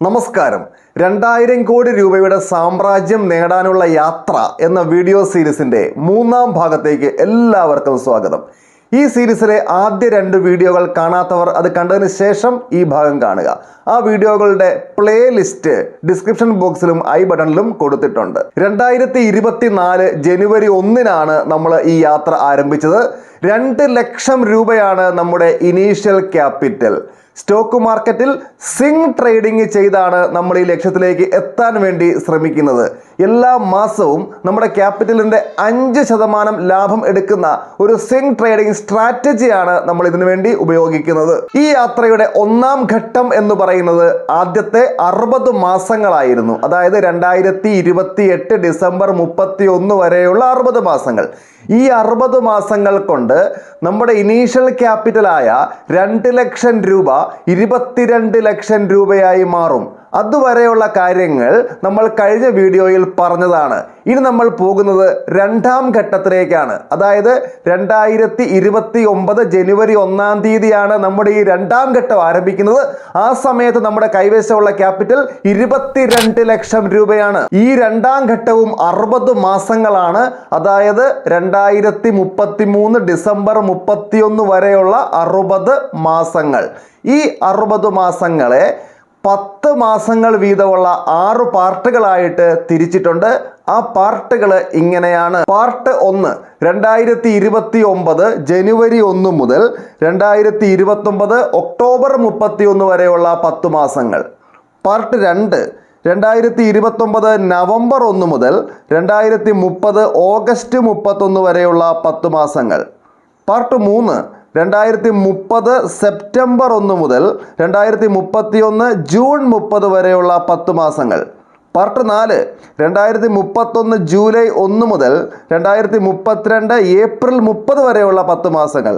നമസ്കാരം. രണ്ടായിരം കോടി രൂപയുടെ സാമ്രാജ്യം നേടാനുള്ള യാത്ര എന്ന വീഡിയോ സീരീസിന്റെ മൂന്നാം ഭാഗത്തേക്ക് എല്ലാവർക്കും സ്വാഗതം. ഈ സീരീസിലെ ആദ്യ രണ്ട് വീഡിയോകൾ കാണാത്തവർ അത് കണ്ടതിന് ശേഷം ഈ ഭാഗം കാണുക. ആ വീഡിയോകളുടെ പ്ലേ ലിസ്റ്റ് ഡിസ്ക്രിപ്ഷൻ ബോക്സിലും ഐ ബട്ടണിലും കൊടുത്തിട്ടുണ്ട്. രണ്ടായിരത്തി ഇരുപത്തിനാല് ജനുവരി ഒന്നിനാണ് നമ്മൾ ഈ യാത്ര ആരംഭിച്ചത്. രണ്ട് ലക്ഷം രൂപയാണ് നമ്മുടെ ഇനീഷ്യൽ ക്യാപിറ്റൽ സ്റ്റോക്ക് മാർക്കറ്റിൽ സിങ് ട്രേഡിംഗ് ചെയ്താണ് നമ്മൾ ഈ ലക്ഷ്യത്തിലേക്ക് എത്താൻ വേണ്ടി ശ്രമിക്കുന്നത്. എല്ലാ മാസവും നമ്മുടെ ക്യാപിറ്റലിന്റെ അഞ്ച് ശതമാനം ലാഭം എടുക്കുന്ന ഒരു സിങ് ട്രേഡിംഗ് സ്ട്രാറ്റജിയാണ് നമ്മൾ ഇതിനു വേണ്ടി ഉപയോഗിക്കുന്നത്. ഈ യാത്രയുടെ ഒന്നാം ഘട്ടം എന്ന് പറയുന്നത് ആദ്യത്തെ അറുപത് മാസങ്ങളായിരുന്നു. അതായത് രണ്ടായിരത്തി ഇരുപത്തി എട്ട് ഡിസംബർ മുപ്പത്തി ഒന്ന് വരെയുള്ള അറുപത് മാസങ്ങൾ. ഈ അറുപത് മാസങ്ങൾ കൊണ്ട് നമ്മുടെ ഇനീഷ്യൽ ക്യാപിറ്റലായ രണ്ട് ലക്ഷം രൂപ ഇരുപത്തിരണ്ട് ലക്ഷം രൂപയായി മാറും. അതുവരെയുള്ള കാര്യങ്ങൾ നമ്മൾ കഴിഞ്ഞ വീഡിയോയിൽ പറഞ്ഞതാണ്. ഇനി നമ്മൾ പോകുന്നത് രണ്ടാം ഘട്ടത്തിലേക്കാണ്. അതായത് രണ്ടായിരത്തി ഇരുപത്തി ഒമ്പത് ജനുവരി ഒന്നാം തീയതിയാണ് നമ്മുടെ ഈ രണ്ടാം ഘട്ടം ആരംഭിക്കുന്നത്. ആ സമയത്ത് നമ്മുടെ കൈവശമുള്ള ക്യാപിറ്റൽ ഇരുപത്തിരണ്ട് ലക്ഷം രൂപയാണ്. ഈ രണ്ടാം ഘട്ടവും അറുപത് മാസങ്ങളാണ്. അതായത് രണ്ടായിരത്തി മുപ്പത്തി മൂന്ന് ഡിസംബർ മുപ്പത്തിയൊന്ന് വരെയുള്ള അറുപത് മാസങ്ങൾ. ഈ അറുപത് മാസങ്ങളെ പത്ത് മാസങ്ങൾ വീതമുള്ള ആറു പാർട്ടുകളായിട്ട് തിരിച്ചിട്ടുണ്ട്. ആ പാർട്ടുകൾ ഇങ്ങനെയാണ്. പാർട്ട് ഒന്ന് രണ്ടായിരത്തി ഇരുപത്തി ഒമ്പത് ജനുവരി ഒന്ന് മുതൽ രണ്ടായിരത്തി ഇരുപത്തി ഒമ്പത് ഒക്ടോബർ മുപ്പത്തി ഒന്ന് വരെയുള്ള പത്ത് മാസങ്ങൾ. പാർട്ട് രണ്ട് രണ്ടായിരത്തി ഇരുപത്തൊമ്പത് നവംബർ ഒന്ന് മുതൽ രണ്ടായിരത്തി മുപ്പത് ഓഗസ്റ്റ് മുപ്പത്തൊന്ന് വരെയുള്ള പത്ത് മാസങ്ങൾ. പാർട്ട് മൂന്ന് രണ്ടായിരത്തി മുപ്പത് സെപ്റ്റംബർ ഒന്ന് മുതൽ രണ്ടായിരത്തി മുപ്പത്തി ഒന്ന് ജൂൺ മുപ്പത് വരെയുള്ള പത്ത് മാസങ്ങൾ. പാർട്ട് നാല് രണ്ടായിരത്തി മുപ്പത്തൊന്ന് ജൂലൈ ഒന്ന് മുതൽ രണ്ടായിരത്തി മുപ്പത്തിരണ്ട് ഏപ്രിൽ മുപ്പത് വരെയുള്ള പത്ത് മാസങ്ങൾ.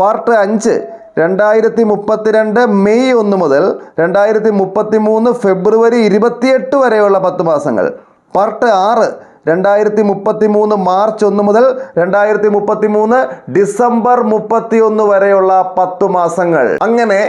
പാർട്ട് അഞ്ച് രണ്ടായിരത്തി മുപ്പത്തിരണ്ട് മെയ് ഒന്ന് മുതൽ രണ്ടായിരത്തി മുപ്പത്തി മൂന്ന് ഫെബ്രുവരി ഇരുപത്തിയെട്ട് വരെയുള്ള പത്ത് മാസങ്ങൾ. പാർട്ട് ആറ് രണ്ടായിരത്തി മുപ്പത്തി മൂന്ന് മാർച്ച് ഒന്ന് മുതൽ രണ്ടായിരത്തി മുപ്പത്തി മൂന്ന് ഡിസംബർ മുപ്പത്തി ഒന്ന് വരെയുള്ള പത്ത് മാസങ്ങൾ. അങ്ങനെ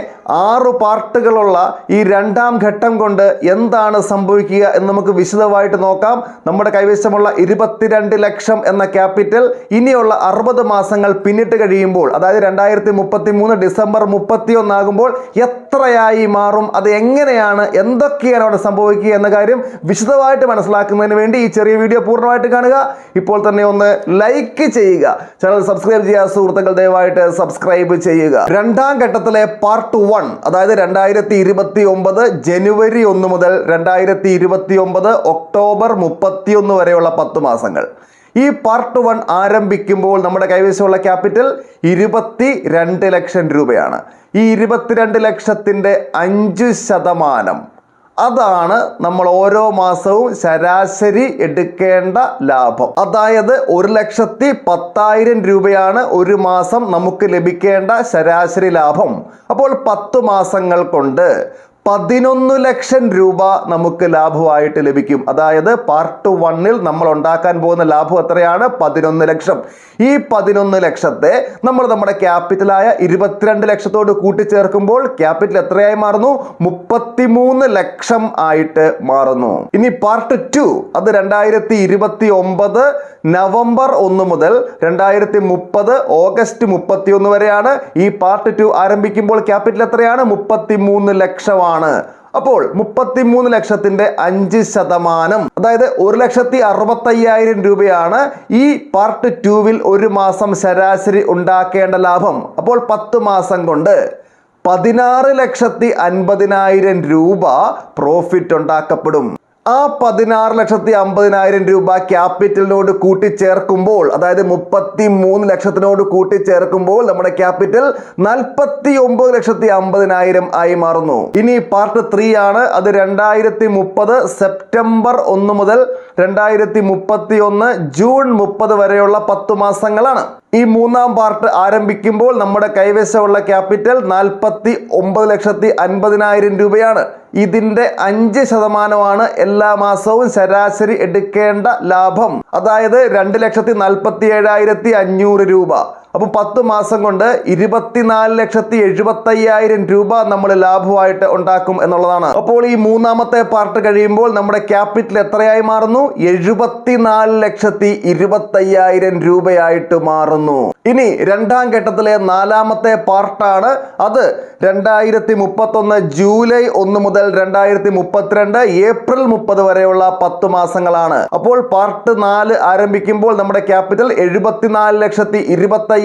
ആറു പാർട്ടുകളുള്ള ഈ രണ്ടാം ഘട്ടം കൊണ്ട് എന്താണ് സംഭവിക്കുക എന്ന് നമുക്ക് വിശദമായിട്ട് നോക്കാം. നമ്മുടെ കൈവശമുള്ള ഇരുപത്തിരണ്ട് ലക്ഷം എന്ന ക്യാപിറ്റൽ ഇനിയുള്ള അറുപത് മാസങ്ങൾ പിന്നിട്ട് കഴിയുമ്പോൾ അതായത് രണ്ടായിരത്തി മുപ്പത്തി മൂന്ന് ഡിസംബർ മുപ്പത്തി ഒന്നാകുമ്പോൾ എത്രയായി മാറും അത് എങ്ങനെയാണ് എന്തൊക്കെയാണ് അവിടെ സംഭവിക്കുക എന്ന കാര്യം വിശദമായിട്ട് മനസ്സിലാക്കുന്നതിന് വേണ്ടി ഈ ചെറിയ വീഡിയോ പൂർണമായിട്ട് കാണുക. ഇപ്പോൾ തന്നെ ഒന്ന് ലൈക്ക് ചെയ്യുക. ചാനൽ സബ്സ്ക്രൈബ് ചെയ്യുക സുഹൃത്തുക്കൾ ദയവായിട്ട് സബ്സ്ക്രൈബ് ചെയ്യുക. രണ്ടാം ഘട്ടത്തിലെ പാർട്ട് വൺ അതായത് രണ്ടായിരത്തി ഇരുപത്തി ഒമ്പത് ജനുവരി ഒന്ന് മുതൽ രണ്ടായിരത്തി ഇരുപത്തി ഒമ്പത് ഒക്ടോബർ മുപ്പത്തിയൊന്ന് വരെയുള്ള പത്ത് മാസങ്ങൾ. ഈ പാർട്ട് വൺ ആരംഭിക്കുമ്പോൾ നമ്മുടെ കൈവശമുള്ള ക്യാപിറ്റൽ ഇരുപത്തി രണ്ട് ലക്ഷം രൂപയാണ്. ഈ ഇരുപത്തിരണ്ട് ലക്ഷത്തിന്റെ അഞ്ച് ശതമാനം അതാണ് നമ്മൾ ഓരോ മാസവും ശരാശരി എടുക്കേണ്ട ലാഭം. അതായത് ഒരു ലക്ഷത്തി പത്തായിരം രൂപയാണ് ഒരു മാസം നമുക്ക് ലഭിക്കേണ്ട ശരാശരി ലാഭം. അപ്പോൾ പത്ത് മാസങ്ങൾ കൊണ്ട് പതിനൊന്ന് ലക്ഷം രൂപ നമുക്ക് ലാഭമായിട്ട് ലഭിക്കും. അതായത് പാർട്ട് വണ്ണിൽ നമ്മൾ ഉണ്ടാക്കാൻ പോകുന്ന ലാഭം എത്രയാണ്? പതിനൊന്ന് ലക്ഷം. ഈ പതിനൊന്ന് ലക്ഷത്തെ നമ്മൾ നമ്മുടെ ക്യാപിറ്റലായ ഇരുപത്തിരണ്ട് ലക്ഷത്തോട് കൂട്ടിച്ചേർക്കുമ്പോൾ ക്യാപിറ്റൽ എത്രയായി മാറുന്നു? മുപ്പത്തിമൂന്ന് ലക്ഷം ആയിട്ട് മാറുന്നു. ഇനി പാർട്ട് ടു അത് രണ്ടായിരത്തി ഇരുപത്തി ഒമ്പത് നവംബർ ഒന്ന് മുതൽ രണ്ടായിരത്തി മുപ്പത് ഓഗസ്റ്റ് മുപ്പത്തി ഒന്ന് വരെയാണ് ഈ പാർട്ട് ടു ആരംഭിക്കുമ്പോൾ ക്യാപിറ്റൽ എത്രയാണ്? മുപ്പത്തി മൂന്ന് ലക്ഷമാണ് അപ്പോൾ മുപ്പത്തിമൂന്ന് ലക്ഷത്തിന്റെ അഞ്ച് ശതമാനം അതായത് ഒരു ലക്ഷത്തി അറുപത്തയ്യായിരം രൂപയാണ് ഈ പാർട്ട് ടൂവിൽ ഒരു മാസം ശരാശരി ഉണ്ടാക്കേണ്ട ലാഭം. അപ്പോൾ പത്ത് മാസം കൊണ്ട് പതിനാറ് ലക്ഷത്തി അൻപതിനായിരം രൂപ പ്രോഫിറ്റ് ഉണ്ടാക്കപ്പെടും. ആ പതിനാറ് ലക്ഷത്തി അമ്പതിനായിരം രൂപ ക്യാപിറ്റലിനോട് കൂട്ടിച്ചേർക്കുമ്പോൾ അതായത് മുപ്പത്തി മൂന്ന് ലക്ഷത്തിനോട് കൂട്ടിച്ചേർക്കുമ്പോൾ നമ്മുടെ ക്യാപിറ്റൽ നാൽപ്പത്തി ഒമ്പത് ലക്ഷത്തി അമ്പതിനായിരം ആയി മാറുന്നു. ഇനി പാർട്ട് ത്രീ ആണ്. അത് രണ്ടായിരത്തി മുപ്പത് സെപ്റ്റംബർ ഒന്ന് മുതൽ രണ്ടായിരത്തി മുപ്പത്തി ഒന്ന് ജൂൺ മുപ്പത് വരെയുള്ള പത്തു മാസങ്ങളാണ്. ഈ മൂന്നാം പാർട്ട് ആരംഭിക്കുമ്പോൾ നമ്മുടെ കൈവശമുള്ള ക്യാപിറ്റൽ നാൽപ്പത്തി ഒമ്പത് ലക്ഷത്തി അൻപതിനായിരം രൂപയാണ്. ഇതിന്റെ അഞ്ച് ശതമാനമാണ് എല്ലാ മാസവും ശരാശരി എടുക്കേണ്ട ലാഭം. അതായത് രണ്ട് ലക്ഷത്തി നാൽപ്പത്തി ഏഴായിരത്തി അഞ്ഞൂറ് രൂപ. അപ്പോൾ പത്ത് മാസം കൊണ്ട് ഇരുപത്തിനാല് ലക്ഷത്തി എഴുപത്തയ്യായിരം രൂപ നമ്മൾ ലാഭമായിട്ട് ഉണ്ടാക്കും എന്നുള്ളതാണ്. അപ്പോൾ ഈ മൂന്നാമത്തെ പാർട്ട് കഴിയുമ്പോൾ നമ്മുടെ ക്യാപിറ്റൽ എത്രയായി മാറുന്നു? എഴുപത്തിനാല് ലക്ഷത്തി ഇരുപത്തയ്യായിരം രൂപയായിട്ട് മാറുന്നു. ഇനി രണ്ടാം ഘട്ടത്തിലെ നാലാമത്തെ പാർട്ടാണ്. അത് രണ്ടായിരത്തി മുപ്പത്തൊന്ന് ജൂലൈ ഒന്ന് മുതൽ രണ്ടായിരത്തി മുപ്പത്തിരണ്ട് ഏപ്രിൽ മുപ്പത് വരെയുള്ള പത്ത് മാസങ്ങളാണ്. അപ്പോൾ പാർട്ട് നാല് ആരംഭിക്കുമ്പോൾ നമ്മുടെ ക്യാപിറ്റൽ എഴുപത്തിനാല് ലക്ഷത്തി ഇരുപത്തയ്യായിരം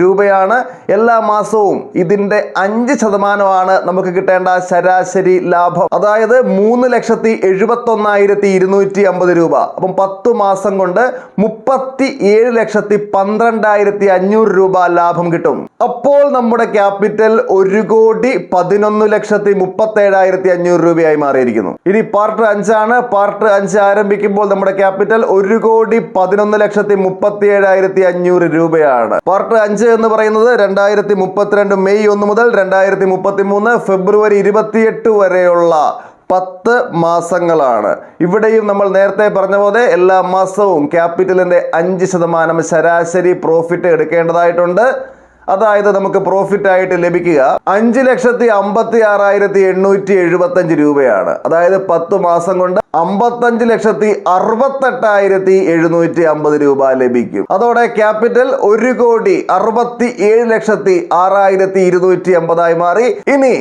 രൂപയാണ് എല്ലാ മാസവും ഇതിന്റെ അഞ്ച് ശതമാനമാണ് നമുക്ക് കിട്ടേണ്ട ശരാശരി ലാഭം. അതായത് മൂന്ന് ലക്ഷത്തി എഴുപത്തൊന്നായിരത്തി ഇരുന്നൂറ്റി അമ്പത് രൂപ. അപ്പം പത്ത് മാസം കൊണ്ട് മുപ്പത്തി ഏഴ് ലക്ഷത്തി പന്ത്രണ്ടായിരത്തി അഞ്ഞൂറ് രൂപ ലാഭം കിട്ടും. അപ്പോൾ നമ്മുടെ ക്യാപിറ്റൽ ഒരു കോടി പതിനൊന്ന് ലക്ഷത്തി മുപ്പത്തി ഏഴായിരത്തി അഞ്ഞൂറ് രൂപയായി മാറിയിരിക്കുന്നു. ഇനി പാർട്ട് അഞ്ചാണ്. പാർട്ട് അഞ്ച് ആരംഭിക്കുമ്പോൾ നമ്മുടെ ക്യാപിറ്റൽ ഒരു കോടി പതിനൊന്ന് ലക്ഷത്തി മുപ്പത്തി ഏഴായിരത്തി അഞ്ഞൂറ് രൂപയാണ്. പാർട്ട് അഞ്ച് എന്ന് പറയുന്നത് രണ്ടായിരത്തി മുപ്പത്തിരണ്ട് മെയ് ഒന്ന് മുതൽ രണ്ടായിരത്തി മുപ്പത്തി മൂന്ന് ഫെബ്രുവരി ഇരുപത്തിയെട്ട് വരെയുള്ള പത്ത് മാസങ്ങളാണ്. ഇവിടെയും നമ്മൾ നേരത്തെ പറഞ്ഞ പോലെ എല്ലാ മാസവും ക്യാപിറ്റലിന്റെ അഞ്ച് ശതമാനം ശരാശരി പ്രോഫിറ്റ് എടുക്കേണ്ടതായിട്ടുണ്ട്. അതായത് നമുക്ക് പ്രോഫിറ്റ് ആയിട്ട് ലഭിക്കുക അഞ്ച് ലക്ഷത്തി അമ്പത്തി ആറായിരത്തി എണ്ണൂറ്റി എഴുപത്തി അഞ്ച് രൂപയാണ്. അതായത് പത്ത് മാസം കൊണ്ട് അമ്പത്തഞ്ച് ലക്ഷത്തി അറുപത്തെട്ടായിരത്തി എഴുന്നൂറ്റി അമ്പത് രൂപ ലഭിക്കും. അതോടെ ക്യാപിറ്റൽ ഒരു കോടി അറുപത്തി ഏഴ് ലക്ഷത്തി ആറായിരത്തി ഇരുന്നൂറ്റി അമ്പതായി മാറി. ഇനി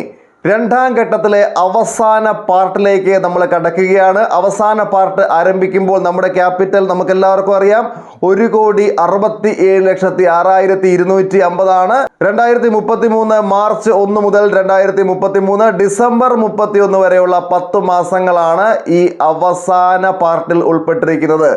രണ്ടാം ഘട്ടത്തിലെ അവസാന പാർട്ടിലേക്ക് നമ്മൾ കടക്കുകയാണ്. അവസാന പാർട്ട് ആരംഭിക്കുമ്പോൾ നമ്മുടെ ക്യാപിറ്റൽ നമുക്ക് എല്ലാവർക്കും അറിയാം. ഒരു കോടി അറുപത്തി ഏഴ് ലക്ഷത്തി ആറായിരത്തി ഇരുന്നൂറ്റി അമ്പതാണ്. രണ്ടായിരത്തി മുപ്പത്തി മൂന്ന് മാർച്ച് ഒന്ന് മുതൽ രണ്ടായിരത്തി മുപ്പത്തി മൂന്ന് ഡിസംബർ മുപ്പത്തി ഒന്ന് വരെയുള്ള പത്ത് മാസങ്ങളാണ് ഈ അവസാന പാർട്ടിൽ ഉൾപ്പെട്ടിരിക്കുന്നത്.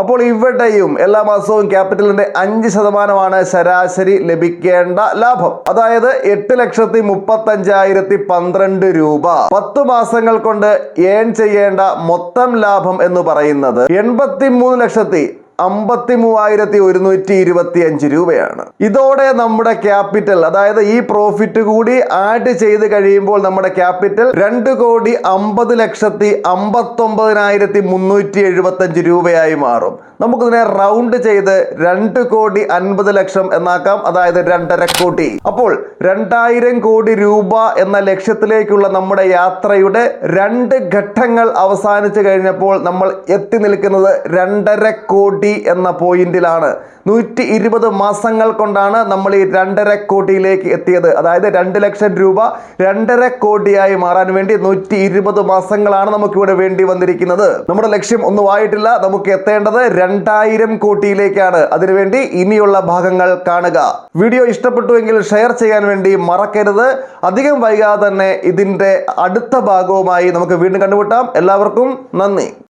അപ്പോൾ ഇവിടെയും എല്ലാ മാസവും ക്യാപിറ്റലിന്റെ അഞ്ച് ശതമാനമാണ് ശരാശരി ലഭിക്കേണ്ട ലാഭം. അതായത് എട്ട് ലക്ഷത്തി മുപ്പത്തി അഞ്ചായിരത്തി പന്ത്രണ്ട് രൂപ. പത്ത് മാസങ്ങൾ കൊണ്ട് ഏൺ ചെയ്യേണ്ട മൊത്തം ലാഭം എന്ന് പറയുന്നത് എൺപത്തി മൂന്ന് ലക്ഷത്തി അമ്പത്തി മൂവായിരത്തി ഒരുന്നൂറ്റി ഇരുപത്തി അഞ്ച് രൂപയാണ്. ഇതോടെ നമ്മുടെ ക്യാപിറ്റൽ അതായത് ഈ പ്രോഫിറ്റ് കൂടി ആഡ് ചെയ്ത് കഴിയുമ്പോൾ നമ്മുടെ ക്യാപിറ്റൽ രണ്ട് കോടി അമ്പത് ലക്ഷത്തി അമ്പത്തൊമ്പതിനായിരത്തി മുന്നൂറ്റി എഴുപത്തി അഞ്ച് രൂപയായി മാറും. നമുക്കിതിനെ റൗണ്ട് ചെയ്ത് രണ്ട് കോടി അൻപത് ലക്ഷം എന്നാക്കാം. അതായത് രണ്ടര കോടി. അപ്പോൾ രണ്ടായിരം കോടി രൂപ എന്ന ലക്ഷ്യത്തിലേക്കുള്ള നമ്മുടെ യാത്രയുടെ രണ്ട് ഘട്ടങ്ങൾ അവസാനിച്ചു കഴിഞ്ഞപ്പോൾ നമ്മൾ എത്തി നിൽക്കുന്നത് രണ്ടര കോടി എന്ന പോയിന്റിലാണ്. നൂറ്റി ഇരുപത് മാസങ്ങൾ കൊണ്ടാണ് നമ്മൾ ഈ രണ്ടര കോടിയിലേക്ക് എത്തിയത്. അതായത് രണ്ട് ലക്ഷം രൂപ രണ്ടര കോടിയായി മാറാൻ വേണ്ടി നൂറ്റി ഇരുപത് മാസങ്ങളാണ് നമുക്കിവിടെ വേണ്ടി വന്നിരിക്കുന്നത്. നമ്മുടെ ലക്ഷ്യം ഒന്നും ആയിട്ടില്ല. നമുക്ക് എത്തേണ്ടത് രണ്ടായിരം കോടിയിലേക്കാണ്. അതിനുവേണ്ടി ഇനിയുള്ള ഭാഗങ്ങൾ കാണുക. വീഡിയോ ഇഷ്ടപ്പെട്ടുവെങ്കിൽ ഷെയർ ചെയ്യാൻ വേണ്ടി മറക്കരുത്. അധികം വൈകാതെ തന്നെ ഇതിന്റെ അടുത്ത ഭാഗവുമായി നമുക്ക് വീണ്ടും കണ്ടുമുട്ടാം. എല്ലാവർക്കും നന്ദി.